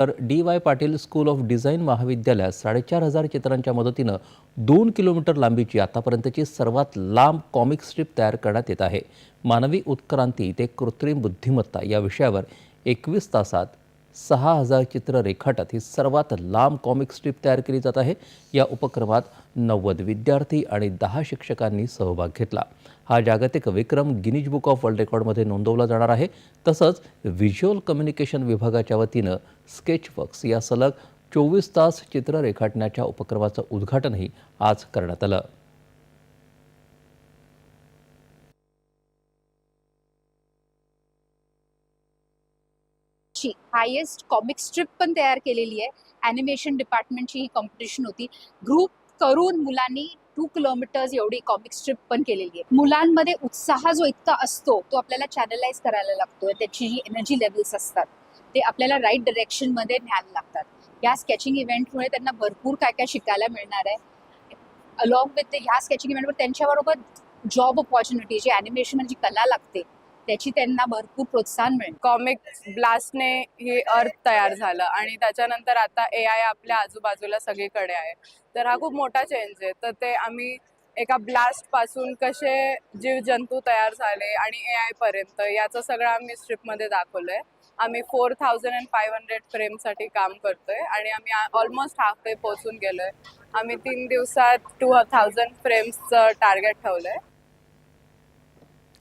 तर D Y Patil school of design महाविद्यालयात साडेचार हजार चित्रांच्या मदतीनं दोन किलोमीटर लांबीची आतापर्यंतची सर्वात लांब कॉमिक स्ट्रीप तयार करण्यात येत आहे. मानवी उत्क्रांती ते कृत्रिम बुद्धिमत्ता या विषयावर एकवीस तासात सहा हजार चित्र रेखाटत ही सर्वात लांब कॉमिक स्ट्रीप तयार केली जात आहे. या उपक्रमात नव्वद विद्यार्थी आणि दहा शिक्षकांनी सहभाग घेतला. हा जागतिक विक्रम गिनीज बुक ऑफ वर्ल्ड रेकॉर्डमध्ये नोंदवला जाणार आहे. तसंच व्हिज्युअल कम्युनिकेशन विभागाच्या वतीनं स्केचवर्क्स या सलग चोवीस तास चित्र रेखाटण्याच्या उपक्रमाचं उद्घाटनही आज करण्यात आलं. ची हायेस्ट कॉमिक स्ट्रिप पण तयार केलेली आहे. ॲनिमेशन डिपार्टमेंटची ही कॉम्पिटिशन होती. ग्रुप करून मुलांनी टू किलोमीटर्स एवढी कॉमिक स्ट्रिप पण केलेली आहे. मुलांमध्ये उत्साह जो इतका असतो तो आपल्याला चॅनलाइज करायला लागतो त्याची जी एनर्जी लेवल्स असतात ते आपल्याला राईट डिरेक्शनमध्ये न्यायला लागतात. या स्केचिंग इव्हेंटमुळे त्यांना भरपूर काय काय शिकायला मिळणार आहे. अलॉंग विथ ह्या स्केचिंग इव्हेंटवर त्यांच्याबरोबर जॉब ऑपॉर्च्युनिटी जी ॲनिमेशन म्हणजे जी कला लागते त्याची त्यांना भरपूर प्रोत्साहन मिळेल. कॉमिक ब्लास्टने हे अर्थ तयार झालं आणि त्याच्यानंतर आता ए आय आपल्या आजूबाजूला सगळीकडे आहे. तर हा खूप मोठा चेंज आहे. तर ते आम्ही एका ब्लास्टपासून कसे जीव जंतू तयार झाले आणि ए आय पर्यंत याचं सगळं आम्ही स्ट्रिपमध्ये दाखवलंय. आम्ही four thousand and five hundred फ्रेमसाठी काम करतोय आणि आम्ही ऑलमोस्ट हाफ वे पोहोचून गेलोय. आम्ही तीन दिवसात टू थाउजंड फ्रेम्सचं टार्गेट ठेवलंय.